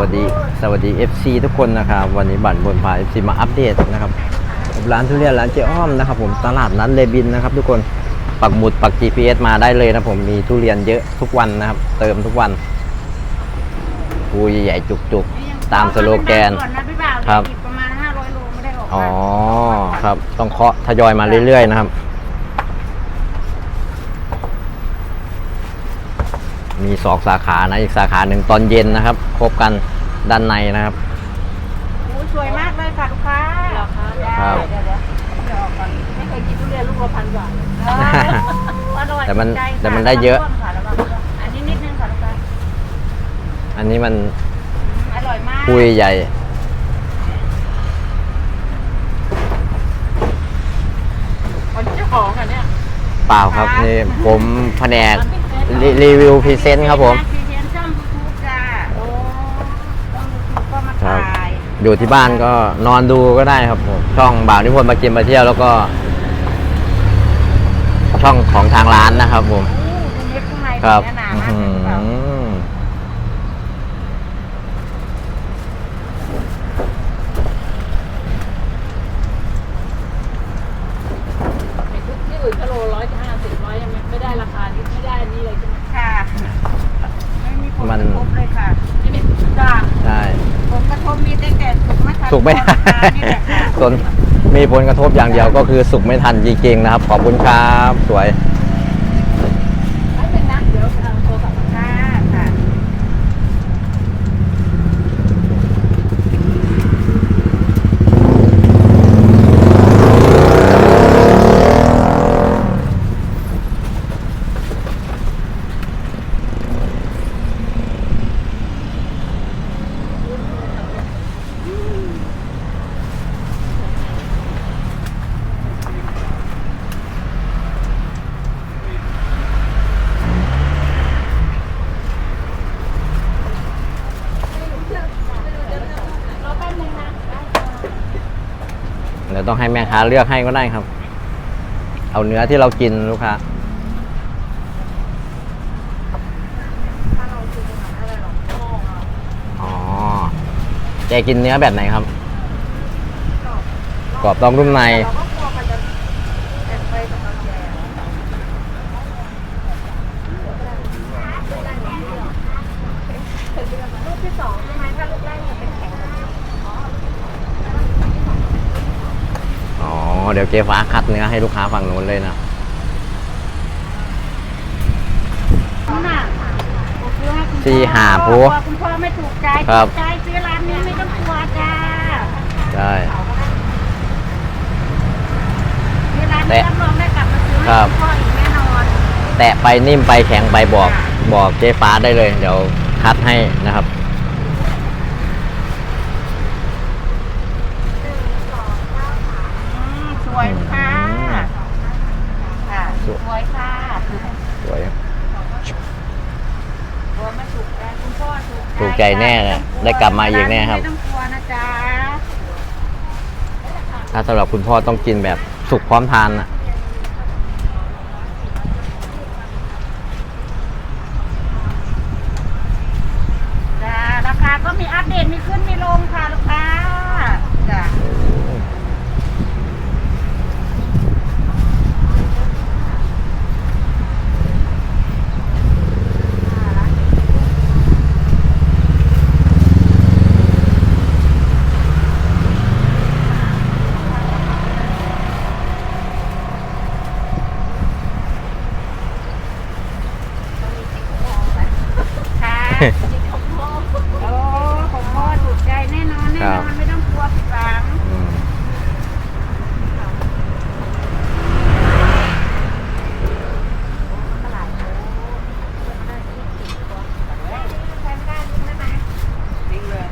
วัสดีสวัสดี FC ทุกคนนะครับวันนี้บัตรบนพา FC มาอัปเดตนะครับร้านทุเรียนร้านเจ๊อ้อมนะครับผมตลาดนัดเลบินนะครับ ทุกคนปักหมุดปัก GPS มาได้เลยนะผมมีทุเรียนเยอะทุกวันนะครับ เติมทุกวันภูใหญ่ๆจุกๆ ตามสโลแกนก่อนนะพี่บ่าวครับอีกประมาณ500โลไม่ได้ออกอ๋อมาครับ ต้องเคาะทยอยมาเรื่อยๆนะครับ มีสองสาขานะอีกสาขาหนึ่งตอนเย็นนะครับครบกันด้านในนะครับโอ้ยสวยมากเลยค่ะลูกค้าเหรอคะครับ เดี๋ยวเดี๋ยวเดี๋ยวออกก่อนไม่เคยกินทุเรียนลูกละพันกว่าเลยอร่อยแต่มันถูกใจค่ะแต่มันได้เยอะร่วมค่ะแล้วก็อันนี้นิดนึงค่ะลูกค้าอันนี้มันอร่อยมากปุยใหญ่คนเจ้าของอะเนี่ย เปล่าครับนี่ผมแผนก รีรีวิวพรีเซนต์ครับผม พรีเซนต์ช่องยูทูบจ้าโอ้ต้องยูทูบก็มาครับ ถ่ายอยู่ที่บ้านก็นอนดูก็ได้ครับผมช่องบ่าวนิพนธ์มากินมาเที่ยวแล้วก็ ช่องของทางร้านนะครับผมโอ้ดูเม็ดข้างในครับเป็นหนาอื้อมากหืเลยค่ะอ ที่อื่นก็โลร้อยห้าสิบร้อยยังไม่ได้ราคานี้ไม่ได้อันนี้เลยใช่ไหม ค่ะ ไม่มีผล มัน กระทบเลยค่ะ ไม่เป็น จ้า ใช่ ผลกระทบมีแต่แต่ สุกไม่ทันส่วนมีผลกระทบอย่างเดียวก็คือสุกไม่ทันจริงๆนะครับ ขอบคุณครับ สวย ไม่เป็นนะเดี๋ยวเอาโทรศัพท์มา ค่ะค่ะ เดี๋ ยวต้องให้แม่ค้าเลือกให้ก็ได้ครับ เอาเนื้อที่เรากินลูกค้าอ๋อแกกินเนื้อแบบไหนครับ กรอบนอกนุ่มใน เราก็กลัวมันจะแอบไปกับเราแย่ลูกที่สองใช่ไหมถ้าลูกแรกจะเป็นแข็งแบบนี้ อ๋อ เดี๋ยวเจ๊ฟ้าคัดเนื้อให้ลูกค้าฝั่งนู้นเลยนะน่ะผมซื้อให้คุณพ่อสี่ห้าผู้กลัวคุณพ่อไม่ถูกใจครับถูกใจซื้อร้านนี้ไม่ต้องกลัวจ้าใช่ซื้อร้านนี้รับรองได้กลับมาซื้อให้ครับคุณพ่ออีกแน่นอนแตะไปนิ่มไปแข็งไปบอกบอกเจ๊ฟ้าได้เลย เดี๋ยวคัดให้นะครับ อืมสวยค่ะค่ะ สวย สวยค่ะ สวย กลัวไม่ถูกใจคุณพ่อถูก ถูก ใจแน่เลยได้กลับมาอีกแน่ครับ ไม่ต้องกลัวนะจ๊ะ ถ้าสำหรับคุณพ่อต้องกินแบบสุกพร้อมทานอะ จ้าราคาก็มีอัปเดตมีขึ้นมีลงค่ะลูกค้าจ้ะ ค่ะโอ้ของพ่อถูกใจแน่นอนแน่ ครั น บ อนไม่ต้องกลัวผิดหวัง อืม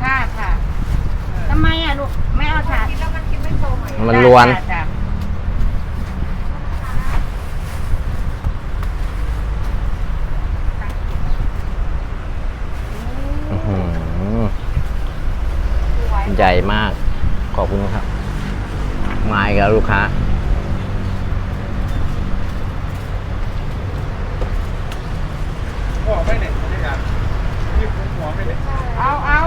ค่ะค่ะทำไมอะลูก ไม่เอาถาด มันล วนจ้ะจ้ะอื้อหือใหญ่มาก ขอบคุณครับ มาอีกแล้วลูกค้าพ่อไปไหนเนี่ยครับเอาเอา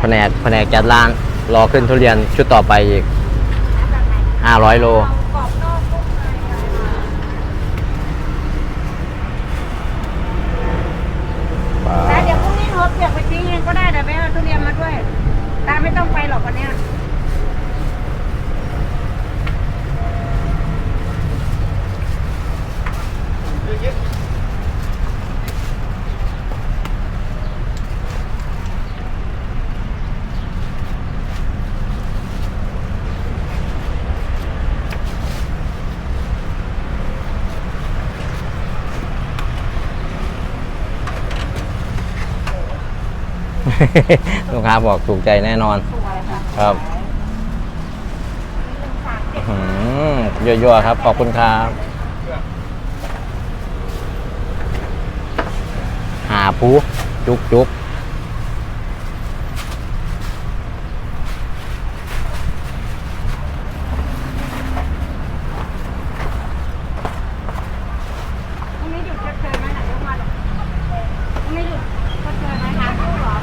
แผนกแผนกจัดร้าน รอขึ้นทุเรียนชุดต่อไปอีก 500 โล กรอบนอกนุ่มในแต่เดี๋ยวพรุ่งนี้หนูเอาเปียกไปทิ้งเองก็ได้เดี๋ยวไปเอาทุเรียนมาด้วย ตาไม่ต้องไปหรอกวันเนี้ย ลูกค้าบอกถูกใจแน่นอน สวยค่ะครับหนึ่งสามเจ็ดอื้อหือยั่วๆครับ ขอบคุณครับ หาผู้จุกจุกพรุ่งนี้หยุดชดเชยไหมไหนยกมาหรอกพรุ่งนี้หยุดชดเชยไหมคะพูดเหรอ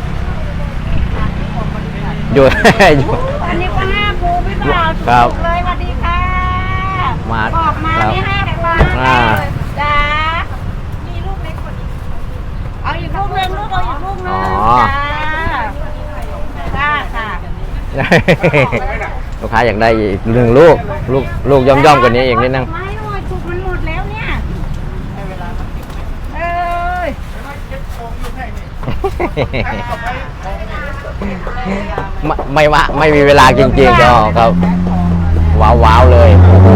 หยุดหยุดอันนี้ก็ห้าภูพี่บ่าวครับถูกๆเลยสวัสดีค่ะมาบอกมาครับนี่ห้าภูอ่า จ้ามีลูกเล็กกว่านี้เอาอีกลูกหนึงลูกเอาอีกลูกหนึงอ๋อ จ้าจ้าค่ะลูกค้าอยากได้อีกหนึ่งลูก ลูกลูกย่อมๆกว่านี้อีกนิดนึง ไม่หน่อยถูกมันหมดแล้วเนี่ยเอ้ย ไม่ไม่ว่าไม่มีเวลาจริงๆก็ครับ ว้าวว้าวๆเลย โอ้โห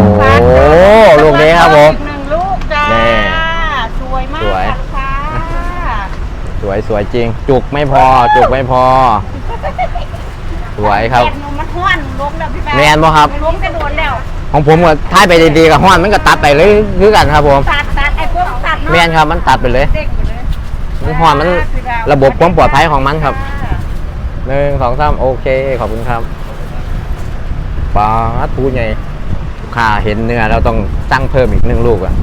ลูกนี้ครับผม อีกหนึ่งลูกจ้านี่สวยมากสวย ค่ะสวยสวยจริง จุกไม่พอ จุกไม่พอ สวยครับ แดดหนูมันห้วนล้มแล้วพี่แบ๊แมนบ่ครับ ล้มกระโดดแล้วของผมก็ท้ายไปดีๆกับห้อนมันก็ตัดไปเลยคือกันครับผมตัดตัดไอ้พวกตัดเนาะแมนครับมันตัดไปเลยเด้งไปเลยมันห้อนมันระบบความปลอดภัยของมันครับ หนึ่งสองสามโอเค ขอบคุณครับปลาทูใหญ่ลูกค้าเห็นเนื้อเราต้องสั่งเพิ่มอีกหนึ่งลูกอะ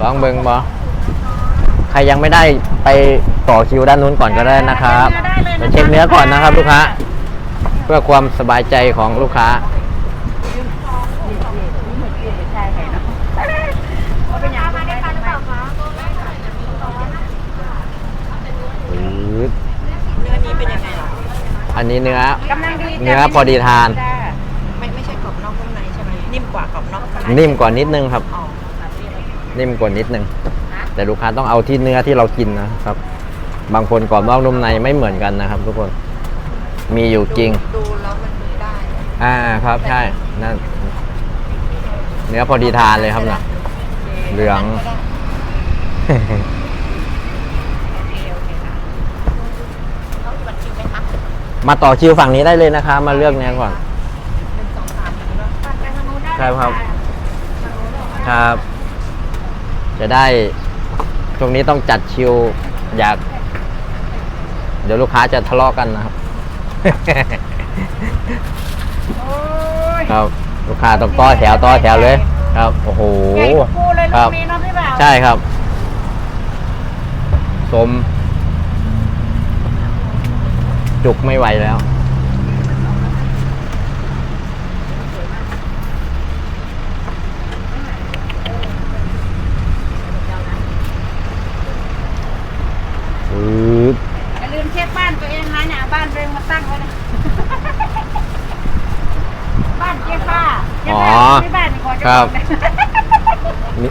ลองเบิงบอใครยังไม่ได้ไปต่อคิวด้านนู้นก่อนก็ได้นะครับไปเช็คเนื้อก่อนนะครับ ลูกค้า เพื่อความสบายใจของลูกค้า ใช่เนาะเป็นยังไงได้คะหรือเปล่าคะ ปื๊ด เนื้อนี้เป็นยังไงล่ะ อันนี้เนื้อ กำลังดีจ้ะเนื้อพอดีทาน จ้ะไม่ไม่ใช่กรอบนอกนุ่มในใช่ไหมนิ่มกว่ากรอบนอกนุ่มในนิ่มกว่านิดนึงครับ อ๋อนิ่มกว่านิดนึง แต่ลูกค้าต้องเอาที่เนื้อที่เรากินนะครับ บางคนกรอบนอกนุ่มในไม่เหมือนกันนะครับ ทุกคน มีอยู่จริง ดูแล้วมันดูได้อ่าครับใช่ นั่น เนื้อพอดีทานเลยครับนะเหลืองต้องบัตรคิวไหมคะ มาต่อคิวฝั่งนี้ได้เลยนะคะ มาเลือกเนื้อก่อน หนึ่งสองสามหนึ่งแล้วตัดไปทางนู้นได้ใช่ครับะครับ จะได้ช่วงนี้ต้องจัดคิว อยาก เดี๋ยวลูกค้าจะทะเลาะกันนะครับ โอ้ยครับ ลูกค้าต้องต่อแถวต่อแถวเลย ครับ โอ้โหใหญ่กว่ากูเลยคลูรับกนี้เนาะพี่บ่าวใช่ครับ สม จุกไม่ไหวแล้ว อืออย่าลืมเช็คบ้านตัวเองนะเนี่ยเอาบ้านตัวเองมาตั้งไว้นะ บ้านเจ๊ฟ้าเจ๊ฟ้าไม่บ้านขอเจ้าครับของเลยนี่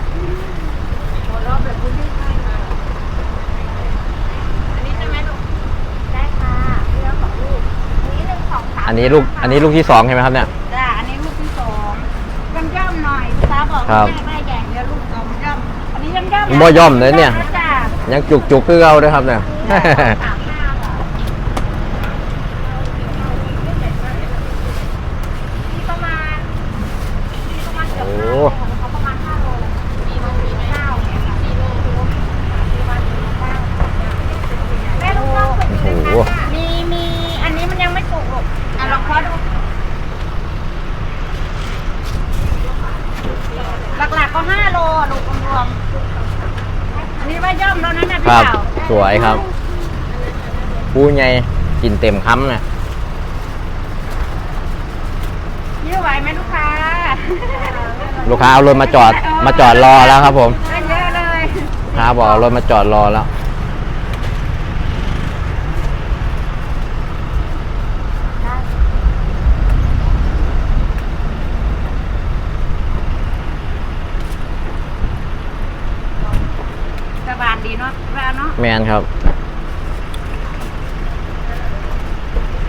อันนี้ใช่ไหมลูกได้ค่ะเรื่องของลูกอันนี้หนึ่งส องสามอันนี้ลูกอันนี้ลูกที่สองใช่ไหมครับเนี่ย จ้าอันนี้ลูกที่สองย่อมย่อมๆหน่อยลูกสาวบอกครับแม่ได้ใหญ่เดี๋ยวลูกสองย่อมอันนี้ย่อมย่อมบ่ย่อมเลยเนี่ย จ้ายังจุกจุกคือเอาด้วยครับเนี่ย สามห้าค่ะมีประมาณมีประมาณเกือบ โอ้ ห้าโลของเขาประมาณห้าโลเลยมีโลมีเก้าเนี่ยค่ะมีโลมีโลมีประมาณสี่โลเก้าแม่ลูกน้องสุก โอ้โห มีมีอันนี้มันยังไม่สุกหรอกอะลองเคาะดูหลักๆก็ห้าโลลูกรวมๆอันนี้ว่าย่อมแล้วนะน่ะ พี่ ครับบ่าวสวยครับผู้ใหญ่กินเต็มคำเนี่ยยื้อไหวไหมลูกค้าลูกค้าเอารถมาจอดมาจอดรอแล้วครับผมได้เยอะเลยลูกค้าบอกเอารถมาจอดรอแล้ว สบานดีเนาะร้านเนาะ แมนครับ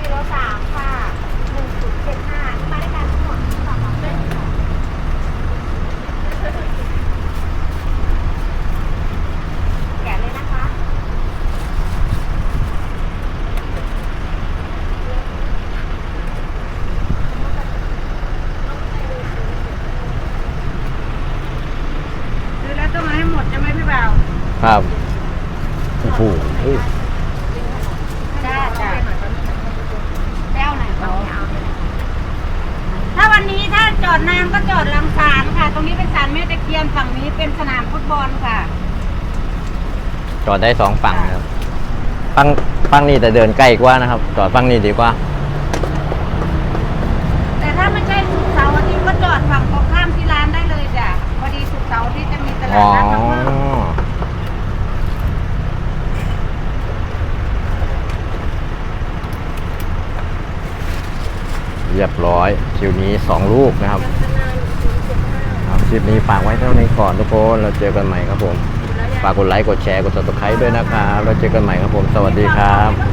กิโลสามค่ะหนึ่งศูนย์เจ็ดห้ามาได้การทั้งหมดสองร้อยเส้นค่ะแกะเลยนะคะ ซื้อแล้วต้องเอาให้หมดใช่ไหมพี่บ่าว ครับโอ้โห จ้าจ้าแก้วไหนเขาถ้าวันนี้ถ้าจ อดนานก็จอดลังสารค่ะ ตรงนี้เป็นศาลแม่ตะเคียนฝั่งนี้เป็นสนามฟุตบอลค่ะ จอดได้สองฝั่งนะครับฝั่งฝั่งนี้แต่เดินใกล้กว่านะครับ จอดฝั่งนี้ดีกว่า แต่ถ้าไม่ใช่ศุกร์เสาร์อาทิตย์ก็จอดฝั่งตรงข้ามที่ร้านได้เลยจ้ะพอดีศุกร์เสาร์อาทิตย์จะมีตลาอ๋ดอนัดมาเพิ่ม เร้อยคิวนี้สองลูกนะครับครับคลิปนี้ฝากไว้เท่านี้ก่อนทุกคนเราเจอกันใหม่ครับผมฝากกดไลค์กดแชร์กด subscribe ด้วยนะครับเราเจอกันใหม่ครับผม สวัสดีครับ